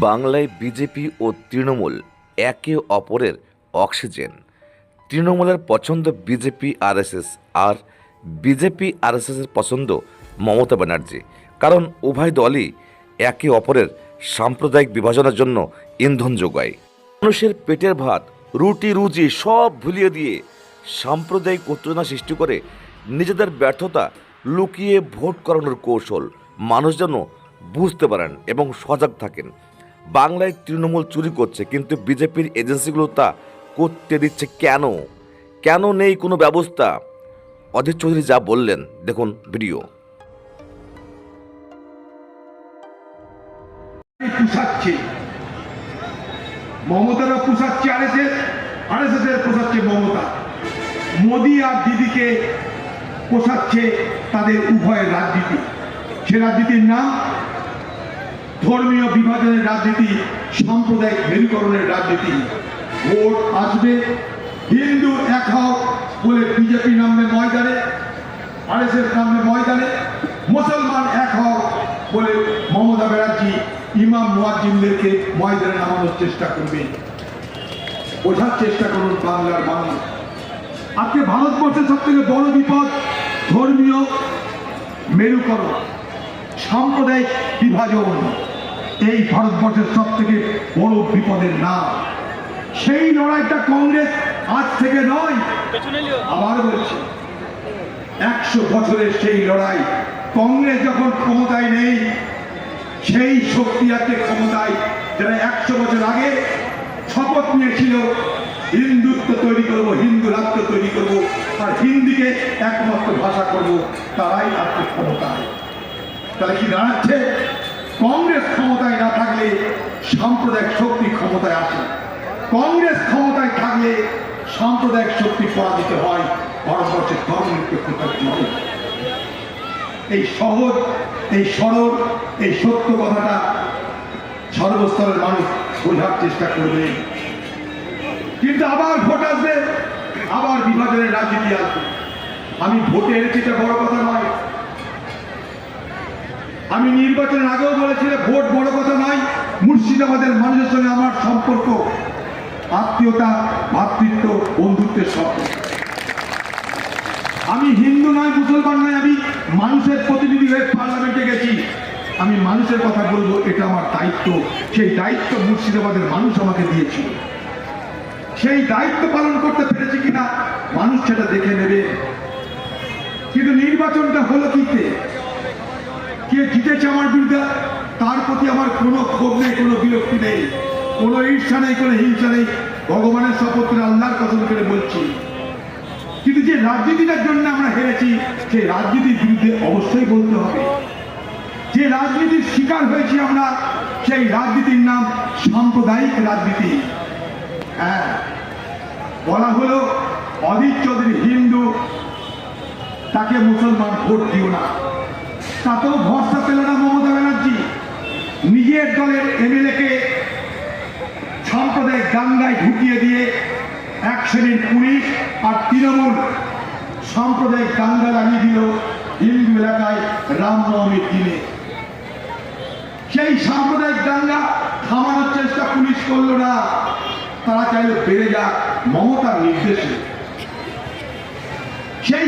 বাংলায় বিজেপি ও তৃণমূল একে অপরের অক্সিজেন। তৃণমূলের পছন্দ বিজেপি, আরএসএস আর বিজেপি, আরএসএসের পছন্দ মমতা ব্যানার্জি। কারণ উভয় দলই একে অপরের সাম্প্রদায়িক বিভাজনের জন্য ইন্ধন যোগায়। মানুষের পেটের ভাত, রুটি, রুজি সব ভুলিয়ে দিয়ে সাম্প্রদায়িক উত্তেজনা সৃষ্টি করে নিজেদের ব্যর্থতা লুকিয়ে ভোট করানোর কৌশল। মানুষ যেন বুঝতে পারেন এবং সজাগ থাকেন। বাংলায় তৃণমূল চুরি করছে, কিন্তু বিজেপির এজেন্সিগুলো তা করতে দিচ্ছে কেন? কেন নেই কোনো ব্যবস্থা? অধীর চৌধুরী যা বললেন, দেখুন ভিডিও। মমতারা পুষাচ্ছে এর পোষাচ্ছে মমতা। আর দিদিকে পোষাচ্ছে তাদের উভয়ের রাজনীতি। সে রাজনীতির নাম ধর্মীয় বিভাজনের রাজনীতি, সাম্প্রদায়িক মেরুকরণের রাজনীতি। ভোট আসবে, হিন্দু এক হও বলে বিজেপি নামবে ময়দানে, আরএসএস নামবে ময়দানে, মুসলমান এক হও বলে মমতা ব্যানার্জি, ইমাম মুয়াজ্জিমদেরকে ময়দানে নামানোর চেষ্টা করবে। বোঝার চেষ্টা করুন বাংলার মানুষ। আজকে ভারতবর্ষের সব থেকে বড় বিপদ ধর্মীয় মেরুকরণ, সাম্প্রদায়িক বিভাজন। এই ভারতবর্ষের সব থেকে বড় বিপদের নাম। সেই লড়াইটা কংগ্রেস আজ থেকে নয়, আবার বলছি একশো বছরের সেই লড়াই, কংগ্রেস যখন ক্ষমতায় নেই, সেই শক্তি আছে ক্ষমতায় যারা একশো বছর আগে শপথ নিয়েছিল, হিন্দুত্ব তৈরি করব, হিন্দু রাষ্ট্র তৈরি করব, আর হিন্দিকে একমাত্র ভাষা করব, তারাই আজকে ক্ষমতায়। তাহলে কি দাঁড়াচ্ছে? কংগ্রেস ক্ষমতায় না থাকলে সাম্প্রদায়িক শক্তি ক্ষমতায় আসে। কংগ্রেস ক্ষমতায় থাকলে সাম্প্রদায়িক শক্তি পরাজিত হয় ভারতবর্ষের ধর্মনিরপেক্ষতার জন্য এই সহজ, এই সরল, এই সত্য কথাটা সর্বস্তরের মানুষ বোঝার চেষ্টা করবে। কিন্তু আবার ভোট আসবে, আবার বিভাজনের রাজনীতি আসবে। আমি ভোটে এটা বড় কথা নয়। আমি নির্বাচনের আগেও বলেছিলাম, ভোট বড় কথা নয়, মুর্শিদাবাদের মানুষের সঙ্গে আমার সম্পর্ক, আত্মীয়তা ভ্রাতৃত্ব বন্ধুত্বের সম্পর্ক। আমি হিন্দু নয়, মুসলমান নয়, আমি মানুষের প্রতিনিধি হয়ে পার্লামেন্টে গেছি। আমি মানুষের কথা বলব, এটা আমার দায়িত্ব। সেই দায়িত্ব মুর্শিদাবাদের মানুষ আমাকে দিয়েছিল। সেই দায়িত্ব পালন করতে পেরেছি কিনা, মানুষ সেটা দেখে নেবে। কিন্তু নির্বাচনটা হলো কিতে কে জিতেছে আমার বিরুদ্ধে, তার প্রতি আমার কোনো ক্ষোভ নেই, কোনো বিরক্তি নেই, কোনো ঈর্ষা নেই, কোনো হিংসা নেই। ভগবানের শপথ আল্লাহর কসম করে বলছি। কিন্তু যে রাজনীতিটার জন্য আমরা হেরেছি সেই রাজনীতির বিরুদ্ধে অবশ্যই বলতে হবে। যে রাজনীতির শিকার হয়েছি আমরা, সেই রাজনীতির নাম সাম্প্রদায়িক রাজনীতি। হ্যাঁ বলা হলো অধীর চৌধুরী হিন্দু, তাকে মুসলমান ভোট দিও না। তাতেও ভরসা পেল না মমতা ব্যানার্জি। নিজের দলের এমএলএকে সাম্প্রদায়িক দাঙ্গায় ঢুকিয়ে দিয়ে এক শ্রেণির পুলিশ আর তৃণমূল সাম্প্রদায়িক দাঙ্গা লাগিয়ে দিল হিন্দু এলাকায় রামনবমীর দিনে। সেই সাম্প্রদায়িক দাঙ্গা থামানোর চেষ্টা পুলিশ করল না। তারা চাইলো বেড়ে যাক মমতার নির্দেশে। সেই